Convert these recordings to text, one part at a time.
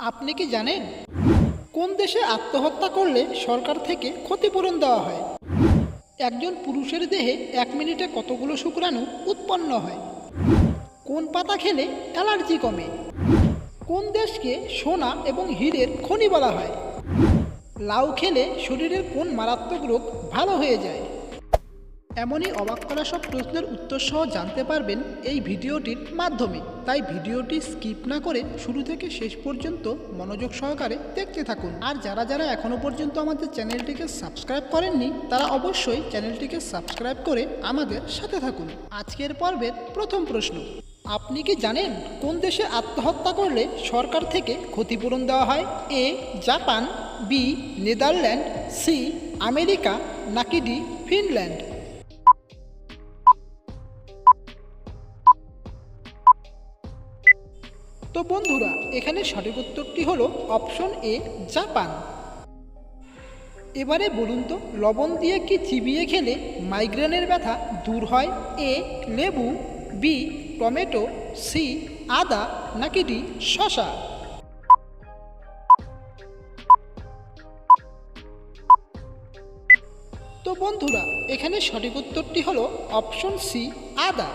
আপনি কি জানেন কোন দেশে আত্মহত্যা করলে সরকার থেকে ক্ষতিপূরণ দেওয়া হয়? একজন পুরুষের দেহে এক মিনিটে কতগুলো শুক্রাণু উৎপন্ন হয়? কোন পাতা খেলে অ্যালার্জি কমে? কোন দেশকে সোনা এবং হীরের খনি বলা হয়? লাউ খেলে শরীরের কোন মারাত্মক রোগ ভালো হয়ে যায়? এমনই অবাক করা সব প্রশ্নের উত্তর সহ জানতে পারবেন এই ভিডিওটির মাধ্যমে। তাই ভিডিওটি স্কিপ না করে শুরু থেকে শেষ পর্যন্ত মনোযোগ সহকারে দেখতে থাকুন। আর যারা যারা এখনও পর্যন্ত আমাদের চ্যানেলটিকে সাবস্ক্রাইব করেননি, তারা অবশ্যই চ্যানেলটিকে সাবস্ক্রাইব করে আমাদের সাথে থাকুন। আজকের পর্বের প্রথম প্রশ্ন, আপনি কি জানেন কোন দেশে আত্মহত্যা করলে সরকার থেকে ক্ষতিপূরণ দেওয়া হয়? A, Japan, B, Netherland, C, America, নাকি ডি, ফিনল্যান্ড? তো বন্ধুরা, এখানে সঠিক উত্তরটি হলো অপশন এ, জাপান। এবারে বলুন তো, লবণ দিয়ে কি চিবিয়ে খেলে মাইগ্রেনের ব্যথা দূর হয়? এ, লেবু, বি, টমেটো, সি, আদা, নাকি ডি শশা তো বন্ধুরা, এখানে সঠিক উত্তরটি হলো অপশন সি, আদা।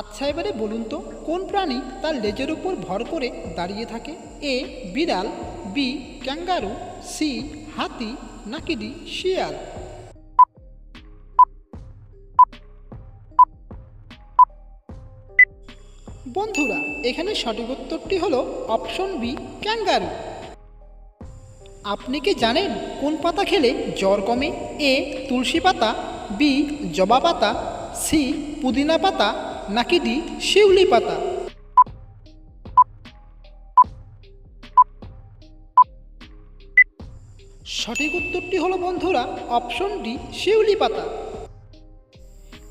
আচ্ছা এবারে বলুন তো, কোন প্রাণী তার লেজের উপর ভর করে দাঁড়িয়ে থাকে? এ, বিড়াল, বি, ক্যাঙ্গারু, সি, হাতি, নাকি ডি, শিয়াল? বন্ধুরা, এখানে সঠিক উত্তরটি হলো অপশন বি, ক্যাঙ্গারু। আপনি কি জানেন কোন পাতা খেলে জ্বর কমে? এ, তুলসী পাতা, বি, জবা পাতা, সি, পুদিনা পাতা নাকি ডি শিউলি পাতা? সঠিক উত্তরটি হলো বন্ধুরা অপশন ডি শিউলি পাতা।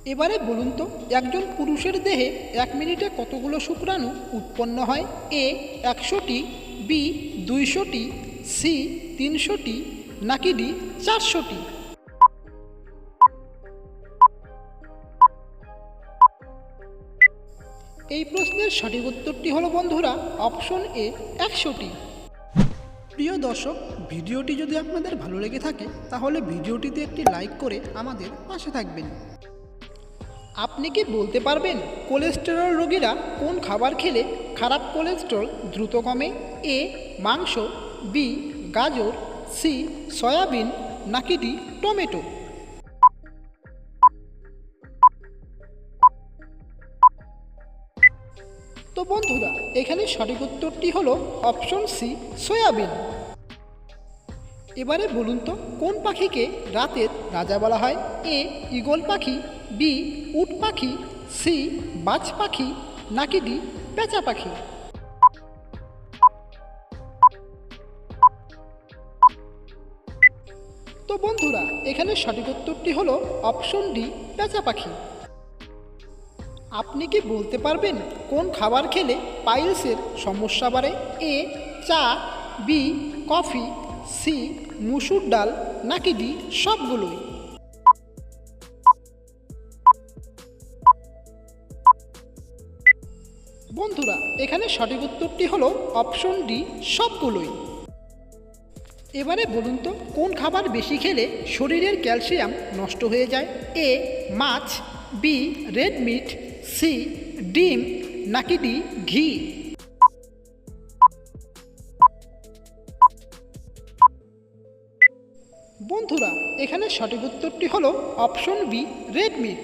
এবারে বলুন তো, একজন পুরুষের দেহে এক মিনিটে কতগুলো শুক্রাণু উৎপন্ন হয়? এ একশোটি বি দুইশোটি সি তিনশোটি, নাকি ডি চারশোটি? এই প্রশ্নের সঠিক উত্তরটি হলো, বন্ধুরা অপশন এ একশোটি। প্রিয় দর্শক, ভিডিওটি যদি আপনাদের ভালো লেগে থাকে, তাহলে ভিডিওটিতে একটি লাইক করে আমাদের পাশে থাকবেন। আপনি কি বলতে পারবেন কোলেস্টেরল রোগীরা কোন খাবার খেলে খারাপ কোলেস্টেরল দ্রুত কমে? এ মাংস বি গাজর সি সয়াবিন, নাকি ডি টমেটো? বন্ধুরা, এখানে সঠিক উত্তরটি হলো অপশন সি, সয়াবিন। এবারে বলুন তো, কোন পাখিকে রাতের রাজা বলা হয়? এ, ঈগল পাখি, বি, উট পাখি, সি, বাজ পাখি, নাকি ডি, পেঁচা পাখি? তো বন্ধুরা, এখানে সঠিক উত্তরটি হলো অপশন ডি, পেঁচা পাখি। আপনি কি বলতে পারবেন কোন খাবার খেলে পাইলসের সমস্যা বাড়ে? এ, চা, বি, কফি, সি, মুসুর ডাল নাকি ডি, সবগুলোই? বন্ধুরা, এখানে সঠিক উত্তরটি হলো অপশন ডি, সবগুলোই। এবারে বলুন তো, কোন খাবার বেশি খেলে শরীরের ক্যালসিয়াম নষ্ট হয়ে যায়? এ, মাছ, বি, রেড মিট সি, ডিম, নাকি ডি, ঘি? বন্ধুরা, এখানে সঠিক উত্তরটি হলো অপশন বি, রেড মিট।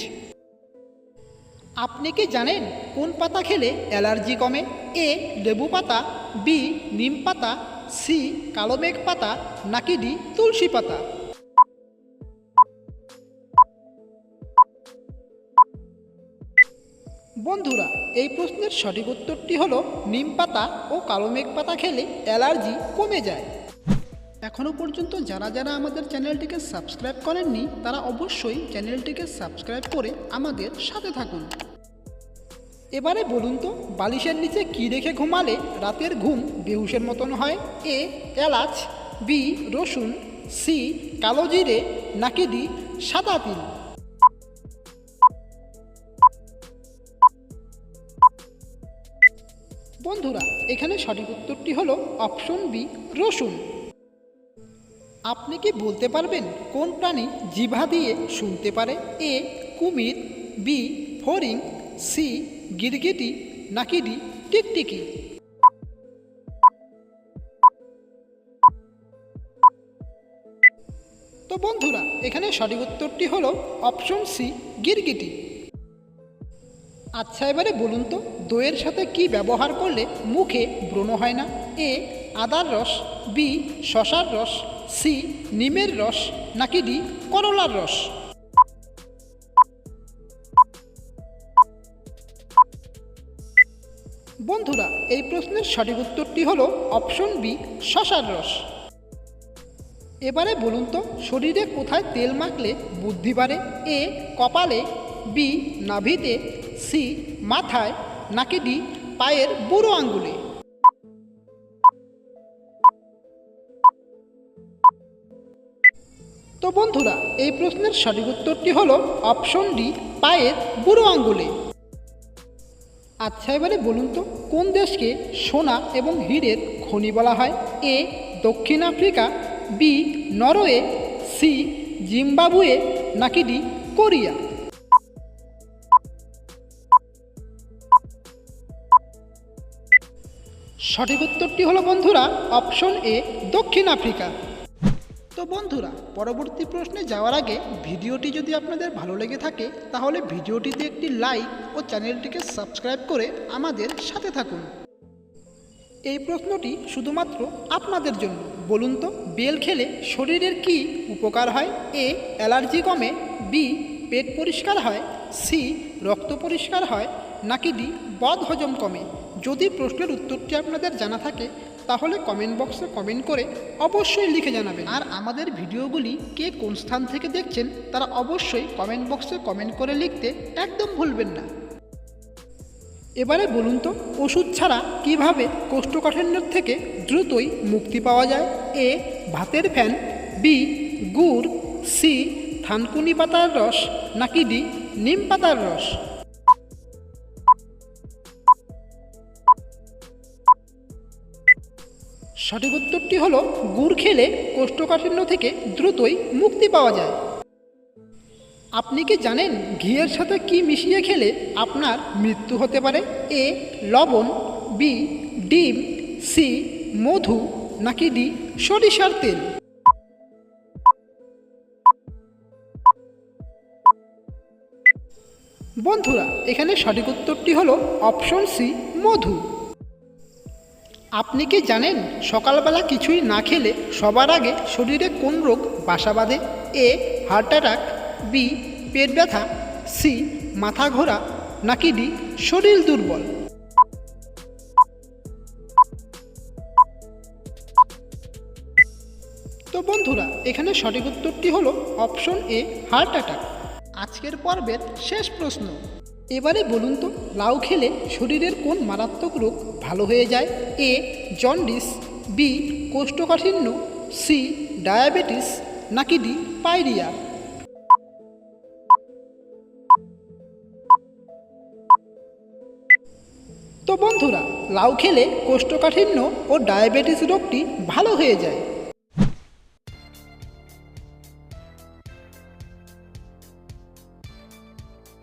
আপনি কি জানেন কোন পাতা খেলে অ্যালার্জি কমে? এ, লেবু পাতা, বি, নিম পাতা, সি কালোমেঘ পাতা, নাকি ডি, তুলসী পাতা? বন্ধুরা, এই প্রশ্নের সঠিক উত্তরটি হল নিম পাতা ও কালো মেঘ পাতা খেলে অ্যালার্জি কমে যায়। এখনও পর্যন্ত যারা যারা আমাদের চ্যানেলটিকে সাবস্ক্রাইব করেননি, তারা অবশ্যই চ্যানেলটিকে সাবস্ক্রাইব করে আমাদের সাথে থাকুন। এবারে বলুন তো, বালিশের নিচে কী রেখে ঘুমালে রাতের ঘুম বেহুশের মতন হয়? এ, এলাচ, বি, রসুন, সি, কালো জিরে, নাকি ডি, সাদা তিল? বন্ধুরা, এখানে সঠিক উত্তরটি হলো অপশন বি, রসুন। আপনি কি বলতে পারবেন কোন প্রাণী জিভা দিয়ে শুনতে পারে? এ, কুমির, বি, ফড়িং, সি, গিরগিটি, নাকি ডি, টিকটিকি? তো বন্ধুরা, এখানে সঠিক উত্তরটি হলো অপশন সি, গিরগিটি। আচ্ছা এবারে বলুন তো, দইয়ের সাথে কি ব্যবহার করলে মুখে ব্রণ হয় না? এ, আদার রস, বি, শশার রস, সি, নিমের রস, নাকি ডি, করলার রস? বন্ধুরা, এই প্রশ্নের সঠিক উত্তরটি হলো অপশন বি, শশার রস। এবারে বলুন তো, শরীরে কোথায় তেল মাখলে বুদ্ধি বাড়ে? এ, কপালে, বি, নাভিতে সি মাথায় নাকি ডি পায়ের বুড়ো আঙ্গুলে। তো বন্ধুরা, এই প্রশ্নের সঠিক উত্তরটি হলো অপশন ডি, পায়ের বুড়ো আঙ্গুলে। আচ্ছা এবারে বলুন তো, কোন দেশকে সোনা এবং হীরের খনি বলা হয়? এ, দক্ষিণ Africa, B, Norway, C, Zimbabwe, নাকি ডি, কোরিয়া? সঠিক উত্তরটি হলো বন্ধুরা অপশন এ দক্ষিণ আফ্রিকা। তো বন্ধুরা, পরবর্তী প্রশ্নে যাওয়ার আগে ভিডিওটি যদি আপনাদের ভালো লেগে থাকে, তাহলে ভিডিওটিতে একটি লাইক ও চ্যানেলটিকে সাবস্ক্রাইব করে আমাদের সাথে থাকুন। এই প্রশ্নটি শুধুমাত্র আপনাদের জন্য। বলুন তো, বেল খেলে শরীরের কি উপকার হয়? এ, অ্যালার্জি কমে। বি, পেট পরিষ্কার হয়। সি, রক্ত পরিষ্কার হয়। নাকি ডি বদ হজম কমে। যদি প্রশ্নের উত্তরটি আপনাদের জানা থাকে, তাহলে কমেন্ট বক্সে কমেন্ট করে অবশ্যই লিখে জানাবেন। আর আমাদের ভিডিওগুলি কে কোন স্থান থেকে দেখছেন, তারা অবশ্যই কমেন্ট বক্সে কমেন্ট করে লিখতে একদম ভুলবেন না। এবারে বলুন তো, ওষুধ ছাড়া কীভাবে কোষ্ঠকাঠিন্যের থেকে দ্রুতই মুক্তি পাওয়া যায়? এ, ভাতের ফ্যান, বি, গুড়, সি, থানকুনি পাতার রস, নাকি ডি, নিম পাতার রস? সঠিক উত্তরটি হলো গুড় খেলে কোষ্ঠকাঠিন্য থেকে দ্রুতই মুক্তি পাওয়া যায়। আপনি কি জানেন ঘিয়ের সাথে কি মিশিয়ে খেলে আপনার মৃত্যু হতে পারে? এ, লবণ, বি, ডিম, সি, মধু, নাকি ডি, সরিষার তেল? বন্ধুরা, এখানে সঠিক উত্তরটি হলো অপশন সি, মধু। আপনি কি জানেন সকালবেলা কিছুই না খেলে সবার আগে শরীরে কোন রোগ বাসা বাঁধে? এ হার্ট অ্যাটাক বি পেট ব্যথা সি মাথা ঘোরা, নাকি ডি শরীর দুর্বল? তো বন্ধুরা, এখানে সঠিক উত্তরটি হলো অপশন এ হার্ট অ্যাটাক আজকের পর্বের শেষ প্রশ্ন। এবারে বলুন তো, লাউ খেলে শরীরের কোন মারাত্মক রোগ ভালো হয়ে যায়? এ, জন্ডিস, বি, কোষ্ঠকাঠিন্য, সি, ডায়াবেটিস, নাকি ডি পাইরিয়া তো বন্ধুরা, লাউ খেলে কোষ্ঠকাঠিন্য ও ডায়াবেটিস রোগটি ভালো হয়ে যায়।